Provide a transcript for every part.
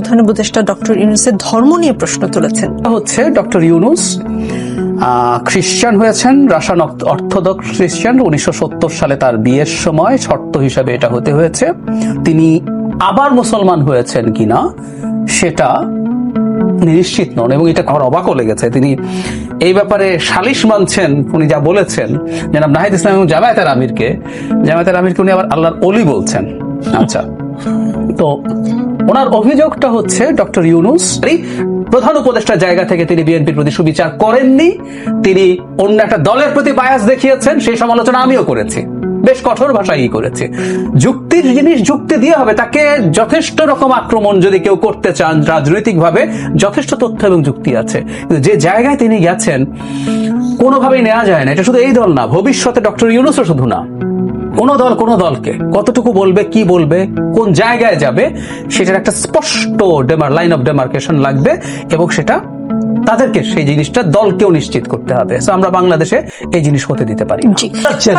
প্রধান উপদেষ্টা ডক্টর ইউনুসের ধর্ম নিয়ে প্রশ্ন তুলেছেন। হচ্ছে ডক্টর ইউনুস খ্রিস্টান হয়েছেন রাশান অর্থোডক্স খ্রিস্টান উনিশশো সালে তার বিয়ের সময় শর্ত হিসাবে এটা হতে হয়েছে। তিনি আবার মুসলমান হয়েছেন কিনা, সেটা নিশ্চিত নন এবং এটা আমার অবাকও লেগেছে। তিনি এই ব্যাপারে সালিশ মানছেন, উনি যা বলেছেন। জনাব নাহিদ ইসলাম এবং জামায়াতের আমিরকে জামায়াতের আমিরকে উনি আবার আল্লাহর অলি বলছেন। আচ্ছা তো ওনার অভিযোগটা হচ্ছে ডক্টর ইউনুস প্রধান উপদেষ্টার জায়গা থেকে তিনি বিএনপির প্রতি সুবিচার করেননি, তিনি অন্য একটা দলের প্রতি বায়াস দেখিয়েছেন, সেই সমালোচনা আমিও করেছি। বেশ কঠোর ভাষায় করেছে। যুক্তির জিনিস যুক্তি দিয়ে হবে, তাকে যথেষ্ট রকম আক্রমণ যদি কেউ করতে চান, রাজনৈতিকভাবে যথেষ্ট তথ্য এবং যুক্তি আছে। যে জায়গায় তিনি গেছেন, কোনোভাবেই নেওয়া যায় না। এটা শুধু এই দল না, ভবিষ্যতে ডক্টর ইউনুসও শুধু না। কোন দল কোন দলকে কতটুকু বলবে কি বলবে কোন জায়গায় যাবে সেটার একটা স্পষ্ট ডেমার লাইন অফ ডেমার্কেশন লাগবে এবং সেটা তাদেরকে সেই জিনিসটা দলকেও নিশ্চিত করতে হবে। So আমরা বাংলাদেশে এই জিনিস হতে দিতে পারি আচ্ছা।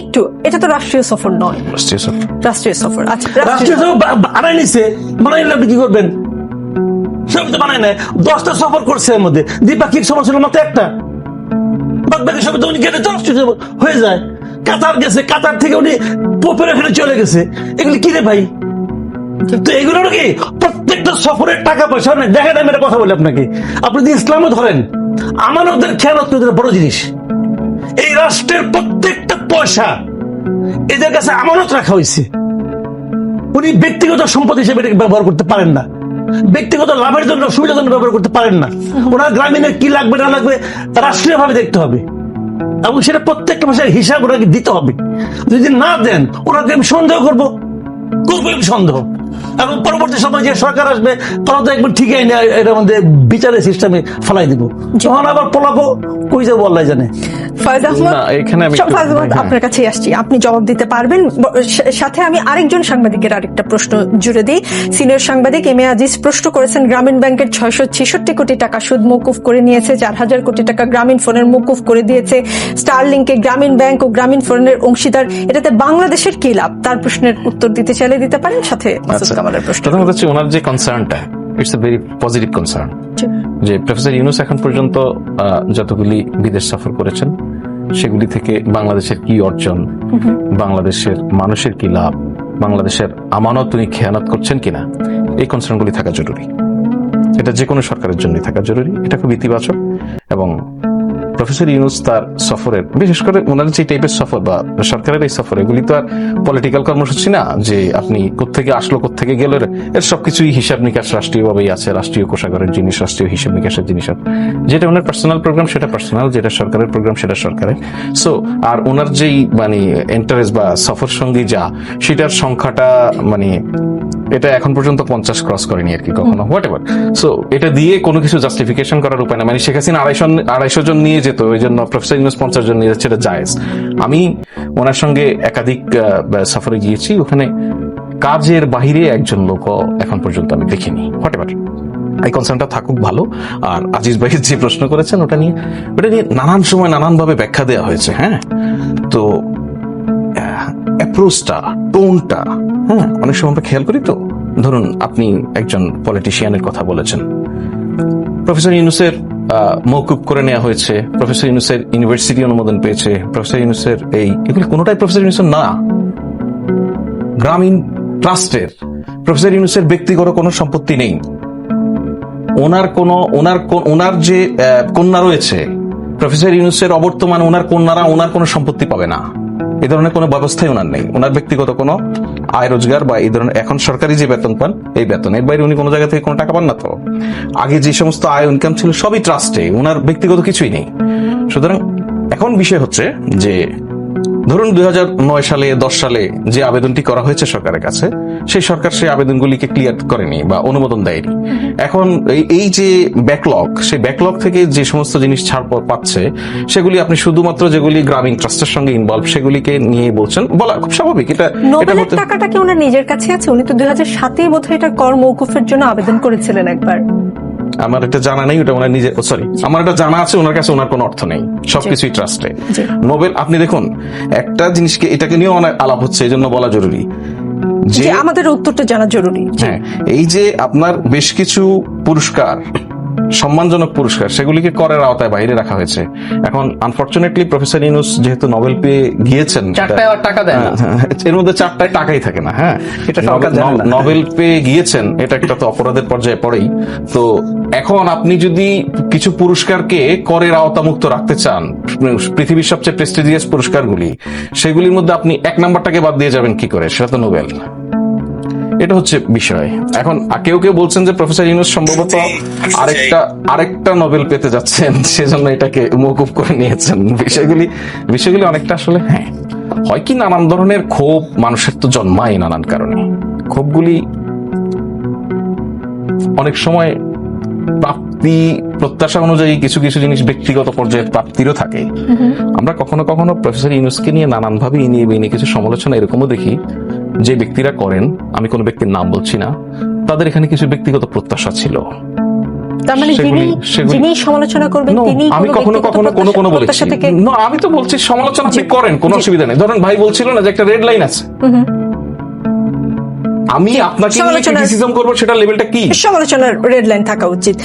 একটু এটা তো রাষ্ট্রীয় সফর নয়। রাষ্ট্রীয় সফর। আচ্ছা রাষ্ট্রীয় রাষ্ট্রীয় সফর বানাই নিছে। বানাই আপনি কি করবেন? সব তো বানাই নাই দশটা সফর করছে এর মধ্যে। দ্বিপাক্ষিক সফর ছিল মাত্র একটা। বাদ বাকি সব তো উনি গেলে তো রাষ্ট্রীয় সফর হয়ে যায়। কাতার গেছে, কাতার থেকে উনি পোপের এখানে চলে গেছে। এগুলি কি ভাই? তো এগুলো কি প্রত্যেকটা সফরের টাকা পয়সা। নেই দেখেন আমি কথা বলি আপনাকে। আপনি যদি ইসলামও ধরেন আমানতের খেয়ালত করতে বড় জিনিস। এই রাষ্ট্রের প্রত্যেকটা পয়সা এদের কাছে আমানত রাখা হয়েছে। উনি ব্যক্তিগত সম্পদ হিসেবে এটাকে ব্যবহার করতে পারেন না। ব্যক্তিগত লাভের জন্য, সুবিধার জন্য ব্যবহার করতে পারেন না। ওনার গ্রামীণের কি লাগবে, না লাগবে তা রাষ্ট্রীয় ভাবে দেখতে হবে। এবং সেটা প্রত্যেকটা মাসের হিসাব ওনাকে দিতে হবে। যদি না দেন ওনাকে আমি সন্দেহ করব। খুবই সন্দেহ। এবং পরবর্তী সময় যে সরকার আসবে তারা তো একবার ঠিক আইনে এটা আমাদের বিচারের সিস্টেমে ফেলাই দিব। যখন আবার পলাবো কই যাব আল্লাহ জানে। ফয়েজ আহমদ ফয়েজ আহমদ হ্যাঁ। আপনার কাছে আসছি। আপনি জবাব দিতে পারবেন। সাথে আমি আরেকজন সাংবাদিকের আরেকটা প্রশ্ন জুড়ে দিই। সিনিয়র সাংবাদিক এম এ আজিজ প্রশ্ন করেছেন গ্রামীণ ব্যাংকের ছয়শো ছেষট্টি কোটি টাকা সুদ মৌকুফ করে নিয়েছে চার হাজার কোটি টাকা গ্রামীণ ফোনের মৌকুফ করে দিয়েছে। স্টারলিংকে গ্রামীণ ব্যাংক ও গ্রামীণ ফোনের অংশীদার এটাতে বাংলাদেশের কি লাভ? তার প্রশ্নের উত্তর দিতে চাইলে দিতে পারেন সাথে আচ্ছা কামালের প্রশ্ন। হচ্ছে ওনার যে কনসার্নটা it's a very positive concern যে প্রফেসর ইউনুস এখন পর্যন্ত যতগুলি বিদেশ সফর করেছেন সেগুলি থেকে বাংলাদেশের কি অর্জন? বাংলাদেশের মানুষের কি লাভ? বাংলাদেশের আমানত উনি খেয়ানত করছেন কিনা? এই কনসার্নগুলি থাকা জরুরি। এটা যে কোনো সরকারের জন্যই থাকা জরুরি। এটা খুব ইতিবাচক এবং প্রফেসর ইউনুস তার সফরের বিশেষ করে ওনার যে টাইপের সফর বা সরকারের এই সফর, এগুলি তো আর পলিটিক্যাল কর্মসূচি না, যে আপনি কোত্থেকে আসলো, কোত্থেকে গেল, এর সবকিছুই হিসাব নিকাশ রাষ্ট্রীয়ভাবেই আছে, রাষ্ট্রীয় কোষাগারের জিনিস, রাষ্ট্রীয় হিসাব নিকাশের জিনিস যেটা ওনার পার্সোনাল প্রোগ্রাম সেটা পার্সোনাল যেটা সরকারের প্রোগ্রাম সেটা সরকারের। সো আর ওনার যেই মানে ইন্টারেস্ট বা সফর সঙ্গী যা, সেটার সংখ্যাটা মানে এটা এখন পর্যন্ত পঞ্চাশ ক্রস করেনি আর কি কখনো হোয়াট এভার সো এটা দিয়ে কোনো কিছু জাস্টিফিকেশন করার উপায় না। মানে শেখ হাসিনা আড়াইশো আড়াইশো জন নিয়ে যেত, ওই জন্য প্রফেসর ইউনুস পঞ্চাশ জন নিয়ে যাচ্ছে, এটা জায়েজ। আমি ওনার সঙ্গে একাধিক সফরে গিয়েছি, ওখানে কাজের বাহিরে একজন লোক এখন পর্যন্ত আমি দেখিনি হোয়াট এভার এই কনসার্নটা থাকুক ভালো। আর আজিজ ভাই যে প্রশ্ন করেছেন, ওটা নিয়ে ওটা নিয়ে নানান সময় নানান ভাবে ব্যাখ্যা দেওয়া হয়েছে হ্যাঁ? তো অ্যাপ্রোচটা টোনটা হ্যাঁ অনেক সময় আমরা খেয়াল করি তো। ধরুন, আপনি একজন পলিটিশিয়ানের কথা বলেছেন। প্রফেসর ইউনুসের মৌকুব করে নেওয়া হয়েছে। প্রফেসর ইউনুসের ইউনিভার্সিটি অনুমোদন পেয়েছে। প্রফেসর ইউনুসের এই, এগুলো কোনোটাই প্রফেসর ইউনুসের না। গ্রামীণ ট্রাস্টের। প্রফেসর ইউনুসের ব্যক্তিগত কোনো সম্পত্তি নেই। ওনার কোন, ওনার ওনার যে কন্যা রয়েছে প্রফেসর ইউনুসের অবর্তমানে ওনার কন্যারা ওনার কোনো সম্পত্তি পাবে না। এই ধরনের কোনো ব্যবস্থাই ওনার নেই। ওনার ব্যক্তিগত কোনো আয় রোজগার বা এই ধরনের এখন সরকারি যে বেতন পান, এই বেতন এর বাইরে উনি কোনো জায়গা থেকে কোনো টাকা পান না তো। আগে যে সমস্ত আয় ইনকাম ছিল সবই ট্রাস্টে ওনার ব্যক্তিগত কিছুই নেই। সুতরাং এখন বিষয় হচ্ছে যে ধরুন দুই নয় সালে দশ সালে যে আবেদনটি করা হয়েছে সরকারের কাছে সেই সরকার সেই আবেদনগুলিকে ক্লিয়ার করেনি বা অনুমোদন দেয়নি। এখন এই- যে ব্যাকলগ সেই ব্যাকলগ থেকে যে সমস্ত জিনিস ছাড় পাচ্ছে সেগুলি আপনি শুধুমাত্র যেগুলি গ্রামীণ ট্রাস্টের সঙ্গে ইনভলভ সেগুলিকে নিয়ে বলছেন বলা খুব স্বাভাবিক। এটা এটা নোবেলের টাকাটা কি ওনার নিজের কাছে আছে? উনি তো দুই হাজার সাতেই বোধ হয় এটার কর মৌকুফের জন্য আবেদন করেছিলেন একবার। আমার এটা জানা নেই ওটা ওনার নিজে সরি আমার একটা জানা আছে ওনার কাছে ওনার কোনো অর্থ নেই। সবকিছুই ট্রাস্টে নোবেল আপনি দেখুন একটা জিনিসকে এটাকে নিয়ে অনেক আলাপ হচ্ছে এই জন্য বলা জরুরি। যে আমাদের উত্তরটা জানা জরুরি। হ্যাঁ এই যে আপনার বেশ কিছু পুরস্কার সম্মানজনক পুরস্কার সেগুলিকে করের আওতায় বাইরে রাখা হয়েছে। এখন আনফরচুনেটলি প্রফেসর ইউনুস যেহেতু নোবেল পেয়ে গিয়েছেন টাকা দেয় না। হ্যাঁ, এর মধ্যে চারটায় টাকাই থাকে না হ্যাঁ। এটা সরকার নোবেল- জানে না। নোবেল পেয়ে গিয়েছেন এটা একটা তো অপরাধের পর্যায়ে পড়েই। তো এখন আপনি যদি কিছু পুরস্কারকে করের আওতামুক্ত রাখতে চান পৃথিবীর সবচেয়ে প্রেস্টিজিয়াস পুরস্কারগুলি সেগুলির মধ্যে আপনি এক নাম্বারটাকে বাদ দিয়ে যাবেন কি করে? সেটা তো নোবেল এটা হচ্ছে বিষয়। এখন কেউ কেউ বলছেন যে প্রফেসর ইউনুস সম্ভবত আরেকটা আরেকটা নোবেল পেতে যাচ্ছেন সেজন্য এটাকে মৌকুব করে নিয়েছেন। বিষয়গুলি বিষয়গুলি অনেকটা আসলে হ্যাঁ। হয় কি নানান ধরনের ক্ষোভ মানুষের তো জন্মায় নানান কারণে। ক্ষোভগুলি অনেক সময় প্রাপ্তি প্রত্যাশা অনুযায়ী কিছু কিছু জিনিস ব্যক্তিগত পর্যায়ে প্রাপ্তিরও থাকে। আমরা কখনো কখনো প্রফেসর ইউনুসকে নিয়ে নানানভাবে ইনিয়ে বিনিয়ে কিছু সমালোচনা এরকমও দেখি। যে ব্যক্তিরা করেন আমি কোনো ব্যক্তির নাম বলছি না তাদের এখানে কিছু ব্যক্তিগত প্রত্যাশা ছিল। মানে সমালোচনা করবেন তিনি আমি কখনো কখনো কোনো কোনো বলেছি। আমি তো বলছি সমালোচনা আপনি করেন কোনো অসুবিধা নেই। ধরেন ভাই বলছিল না যে একটা রেড লাইন আছে। আমি আপনাকে ক্রিটিসিজম করব সেটা লেভেলটা কি? সমালোচনার রেড লাইন থাকা উচিত।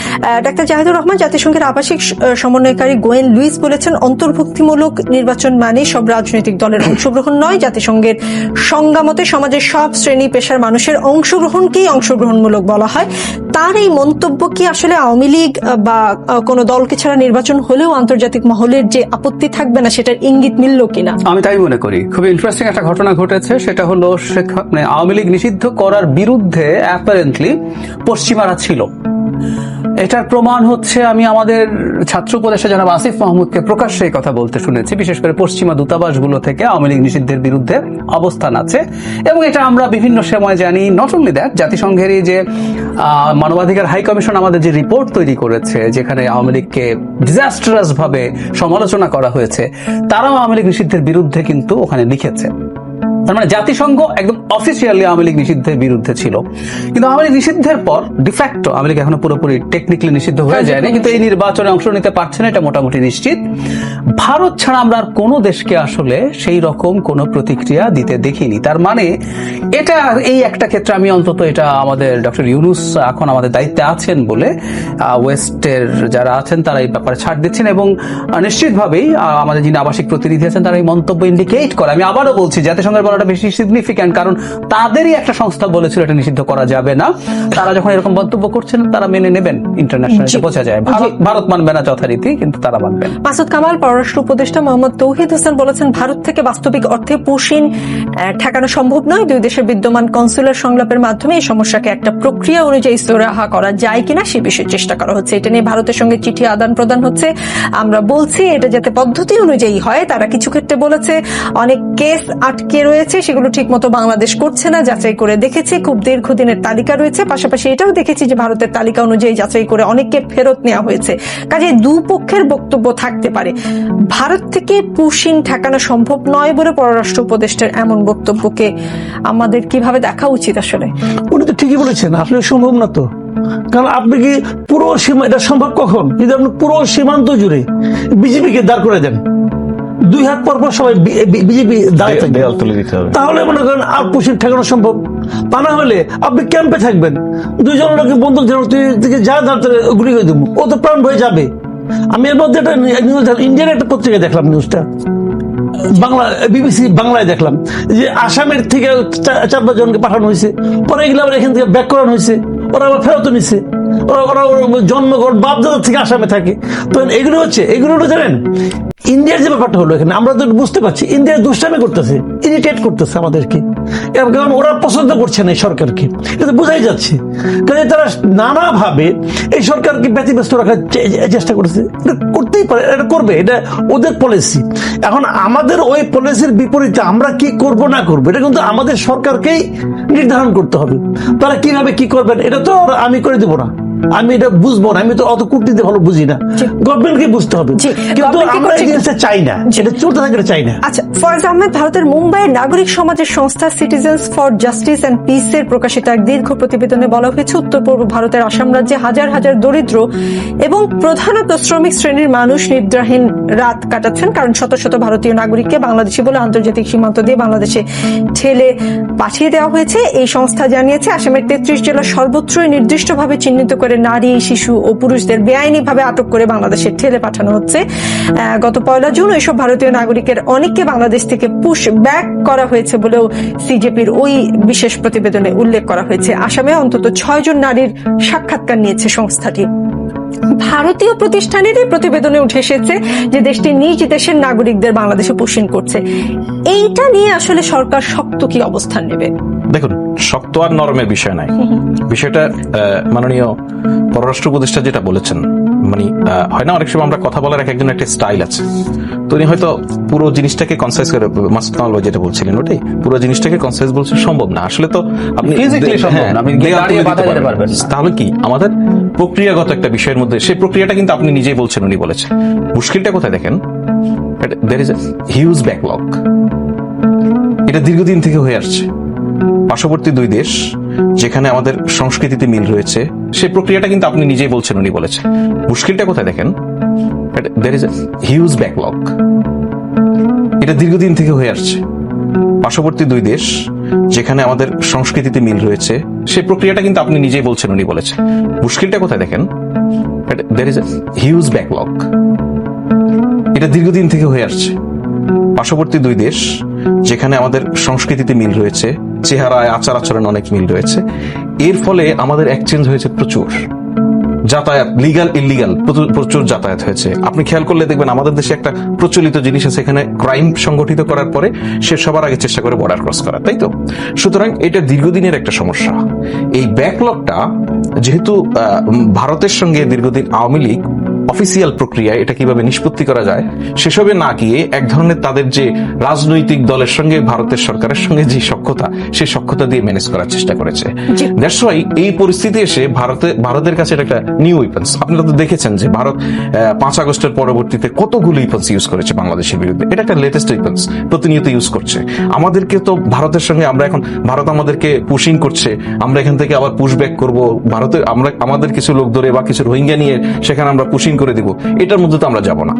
ডাক্তার জাহিদুর রহমান জাতিসংঘের আবাসিক সমন্বয়কারী গোয়েন লুইস বলেছেন অন্তর্ভুক্তিমূলক নির্বাচন মানে সব রাজনৈতিক দলের অংশগ্রহণ নয়। জাতিসংঘের সংজ্ঞামতে সমাজের সব শ্রেণি পেশার মানুষের অংশগ্রহণকেই অংশগ্রহণমূলক বলা হয়। তার এই মন্তব্য কি আসলে আওয়ামী লীগ বা কোনো দলকে ছাড়া নির্বাচন হলেও আন্তর্জাতিক মহলের যে আপত্তি থাকবে না, সেটার ইঙ্গিত মিলল কিনা? আমি তাই মনে করি। খুব ইন্টারেস্টিং একটা ঘটনা ঘটেছে। সেটা হলো মানে আওয়ামী লীগ নিষিদ্ধ করার বিরুদ্ধে অ্যাপারেন্টলি পশ্চিমারা ছিল। এটার প্রমাণ হচ্ছে আমি আমাদের ছাত্র উপদেষ্টা জনাব আসিফ মাহমুদকে প্রকাশ্যে এই কথা বলতে শুনেছি বিশেষ করে পশ্চিমা দূতাবাসগুলো থেকে আওয়ামী লীগ নিষিদ্ধের বিরুদ্ধে অবস্থান আছে। এবং এটা আমরা বিভিন্ন সময় জানি নট অনলি দ্যাট জাতিসংঘেরই যে আহ, মানবাধিকার হাই কমিশন আমাদের যে রিপোর্ট তৈরি করেছে যেখানে আওয়ামী লীগকে ডিজাস্টারাস ভাবে সমালোচনা করা হয়েছে তারাও আওয়ামী লীগ নিষিদ্ধের বিরুদ্ধে কিন্তু ওখানে লিখেছে। তার মানে জাতিসংঘ একদম অফিসিয়ালি আওয়ামী লীগ নিষিদ্ধের বিরুদ্ধে ছিল। কিন্তু আওয়ামী লীগ নিষিদ্ধের পর ডিফ্যাক্টো আওয়ামী লীগ এখনও পুরোপুরি টেকনিক্যালি নিষিদ্ধ হয়ে যায়নি, কিন্তু এই নির্বাচনে অংশ নিতে পারছে না, এটা মোটামুটি নিশ্চিত। ভারত ছাড়া আমরা আর কোনো দেশকে আসলে সেই রকম কোনো প্রতিক্রিয়া দিতে দেখিনি। তার মানে এটা, এই একটা ক্ষেত্রে আমি অন্তত এটা আমাদের ডক্টর ইউনুস এখন আমাদের দায়িত্বে আছেন বলে ওয়েস্টের যারা আছেন তারা এই ব্যাপারে ছাড় দিচ্ছেন এবং নিশ্চিতভাবেই আমাদের যিনি আবাসিক প্রতিনিধি আছেন তারা এই মন্তব্য ইন্ডিকেট করে। আমি আবারও বলছি, জাতিসংঘের বলাটা বেশি সিগনিফিক্যান্ট কারণ তাদেরই একটা সংস্থা বলেছিল এটা নিষিদ্ধ করা যাবে না। তারা যখন এরকম মন্তব্য করছেন তারা মেনে নেবেন ইন্টারন্যাশনাল বোঝা যায়। ভারত মানবে না যথারীতি কিন্তু তারা মানবেন মাসুদ কামাল পররাষ্ট্র উপদেষ্টা মোহাম্মদ তৌহিদ হোসেন বলেছেন ভারত থেকে বাস্তবিক অর্থে পুশিন ঠেকানো সম্ভব নয়। দুই দেশের বিদ্যমান কনসুলার সংলাপের মাধ্যমে এই সমস্যাকে একটা প্রক্রিয়া অনুযায়ী সুরাহা করা যায় কিনা সে বিষয়ে চেষ্টা করা হচ্ছে। এটা নিয়ে ভারতের সঙ্গে চিঠি আদান প্রদান হচ্ছে। আমরা বলছি এটা যাতে পদ্ধতি অনুযায়ী হয় তারা কিছু ক্ষেত্রে বলেছে অনেক কেস আটকে রয়েছে। সেগুলো ঠিক মতো বাংলাদেশ করছে না, যাচাই করে দেখেছি, খুব দীর্ঘদিনের তালিকা রয়েছে, পাশাপাশি এটাও দেখেছি যে ভারতের তালিকা অনুযায়ী যাচাই করে অনেককে ফেরত নেওয়া হয়েছে। কাজে দুপক্ষের বক্তব্য থাকতে পারে। ভারত থেকে পুশিন ঠেকানো সম্ভব নয় বলে পররাষ্ট্র উপদেষ্টার এমন বক্তব্যকে আমাদের কীভাবে দেখা উচিত আসলে? উনি তো ঠিকই বলেছেন আসলে সম্ভব না তো। কারণ আপনি কি পুরো সীমা, এটা সম্ভব কখন? যদি আপনি পুরো সীমান্ত জুড়ে বিজেপিকে দাঁড় করে দেন। দুই হাত পর পর সবাই বিজেপি দাঁড়িয়ে থাকবে। তাহলে মনে করেন আর পুষির ঠেকানো সম্ভব। তা না হলে আপনি ক্যাম্পে থাকবেন। দুইজন লোকে বন্দুক থেকে যা দাঁড়াতে গুলি করে দেবো। ও তো প্রাণ ভয়ে যাবে। আমি এর মধ্যে একটা নিউজ ইন্ডিয়ান একটা পত্রিকায় দেখলাম নিউজটা। বাংলা বিবিসি বাংলায় দেখলাম। যে আসামের থেকে চার পাঁচ জনকে পাঠানো হয়েছে। পরে এগুলো আবার এখান থেকে ব্যাক করানো হয়েছে। ওরা আবার ফেরত নিচ্ছে ওরা ওরা জন্মগ্রহণ বাপদাদা থেকে আসামে থাকে। তো এগুলো হচ্ছে এগুলো জানেন ইন্ডিয়ার যে ব্যাপারটা হলো এখানে, আমরা তো বুঝতে পারছি, ইন্ডিয়া দুষ্টামি করতেছে ইরিটেট করতেছে আমাদেরকে। কারণ ওরা পছন্দ করছে না এই সরকারকে। এটা বোঝাই যাচ্ছে। কাজে তারা নানাভাবে এই সরকারকে ব্যতিব্যস্ত রাখার চেষ্টা করেছে এটা করতেই পারে, এটা করবে, এটা ওদের পলিসি এখন আমাদের ওই পলিসির বিপরীতে আমরা কি করব, না করব, এটা কিন্তু আমাদের সরকারকেই নির্ধারণ করতে হবে। তারা কীভাবে কি করবেন, এটা তো আমি করে দেবো না। আমি এটা বুঝব না আমি তো অত কূটনীতি ভালো বুঝি না। গভর্নমেন্টকে বুঝতে হবে। কিন্তু আমরা এই জিনিসটা চাই না। এটা চলতে থাকে চাই না। আচ্ছা ফয়জ আহমেদ ভারতের মুম্বাইয়ের নাগরিক সমাজের সংস্থা Citizens for Justice and Peace এর প্রকাশিত এক দীর্ঘ প্রতিবেদনে বলা হয়েছে উত্তর পূর্ব ভারতের আসাম রাজ্যে হাজার হাজার দরিদ্র এবং প্রধানত শ্রমিক শ্রেণির মানুষ নিদ্রাহীন রাত কাটাচ্ছেন কারণ শত শত ভারতীয় নাগরিককে বাংলাদেশি বলে আন্তর্জাতিক সীমান্ত দিয়ে বাংলাদেশে ঠেলে পাঠিয়ে দেওয়া হয়েছে। এই সংস্থা জানিয়েছে আসামের তেত্রিশ জেলা সর্বত্রই নির্দিষ্টভাবে চিহ্নিত করে নারী, শিশু ও পুরুষদের বেআইনিভাবে আটক করে বাংলাদেশে ঠেলে পাঠানো হচ্ছে। গত পয়লা জুন ওইসব ভারতীয় নাগরিকের অনেককে বাংলাদেশ থেকে পুশ ব্যাক করা হয়েছে বলেও সিজেপির ওই বিশেষ প্রতিবেদনে উল্লেখ করা হয়েছে। আসামে অন্তত ছয় জন নারীর সাক্ষাৎকার নিয়েছে সংস্থাটি। ভারতীয় প্রতিষ্ঠানের এই প্রতিবেদনে উঠে এসেছে যে দেশটি নিজ দেশের নাগরিকদের বাংলাদেশে পুষিন করছে। এইটা নিয়ে আসলে সরকার শক্ত কি অবস্থান নেবে? দেখুন শক্ত আর নরমের বিষয় নাই। বিষয়টা মাননীয় পররাষ্ট্র উপদেষ্টা যেটা বলেছেন মানে হয় না অনেক সময় আমরা কথা বলার এক একজন একটা স্টাইল আছে। তো উনি হয়তো পুরো জিনিসটাকে কনসাইজ করে মাসুদ কামাল যেটা বলছিলেন ওটাই পুরো জিনিসটাকে কনসাইজ বলছে সম্ভব না। আসলে তো আপনি তাহলে কি? আমাদের প্রক্রিয়াগত একটা বিষয়ের মধ্যে সেই প্রক্রিয়াটা কিন্তু আপনি নিজেই বলছেন উনি বলেছেন। মুশকিলটা কোথায় দেখেন? দের ইজ হিউজ ব্যাকলগ এটা দীর্ঘদিন থেকে হয়ে আসছে। পার্শ্ববর্তী দুই দেশ যেখানে আমাদের সংস্কৃতিতে মিল রয়েছে সেই প্রক্রিয়াটা কিন্তু আপনি নিজেই বলছেন, উনি বলেছেন। মুশকিলটা কোথায় দেখেন? দের ইজ হিউজ ব্যাকলগ এটা দীর্ঘদিন থেকে হয়ে আসছে। পার্শ্ববর্তী দুই দেশ যেখানে আমাদের সংস্কৃতিতে মিল রয়েছে সেই প্রক্রিয়াটা কিন্তু আপনি নিজেই বলছেন, উনি বলেছেন। মুশকিলটা কোথায় দেখেন? দের ইজ হিউজ ব্যাকলগ এটা দীর্ঘদিন থেকে হয়ে আসছে। পার্শ্ববর্তী দুই দেশ যেখানে আমাদের সংস্কৃতিতে মিল রয়েছে চেহারায় আচার আচরণ অনেক মিল রয়েছে। এর ফলে আমাদের এক্সচেঞ্জ হয়েছে প্রচুর। যাতায়াত লিগাল ইলিগাল প্রচুর যাতায়াত হয়েছে। আপনি খেয়াল করলে দেখবেন আমাদের দেশে একটা প্রচলিত জিনিস আছে, এখানে ক্রাইম সংগঠিত করার পরে সে সবার আগে চেষ্টা করে বর্ডার ক্রস করা, তাই তো? সুতরাং এটা দীর্ঘদিনের একটা সমস্যা। এই ব্যাকলগটা যেহেতু ভারতের সঙ্গে দীর্ঘদিন আওয়ামী লীগ অফিসিয়াল প্রক্রিয়া এটা কীভাবে নিষ্পত্তি করা যায় সেসবে না গিয়ে এক ধরনের তাদের যে রাজনৈতিক দলের সঙ্গে ভারতের সরকারের সঙ্গে যে সক্ষতা সেই সক্ষতা দিয়ে ম্যানেজ করার চেষ্টা করেছে। দ্যাটস ওয়াই এই পরিস্থিতি এসে ভারতে ভারতের কাছে এটা একটা নিউ উইপন্স আপনারা তো দেখেছেন যে ভারত পাঁচ আগস্টের পরবর্তীতে কতগুলো উইপন্স ইউজ করেছে বাংলাদেশের বিরুদ্ধে। এটা একটা লেটেস্ট উইপন্স প্রতিনিয়ত ইউজ করছে। আমাদেরকে তো ভারতের সঙ্গে আমরা এখন ভারত আমাদেরকে পুশিং করছে আমরা এখান থেকে আবার পুশ ব্যাক করব। ভারতে আমরা আমাদের কিছু লোক ধরে বা কিছু রোহিঙ্গা নিয়ে সেখানে আমরা পুশিং করে দিব। এটার মধ্যে তো আমরা যাব না।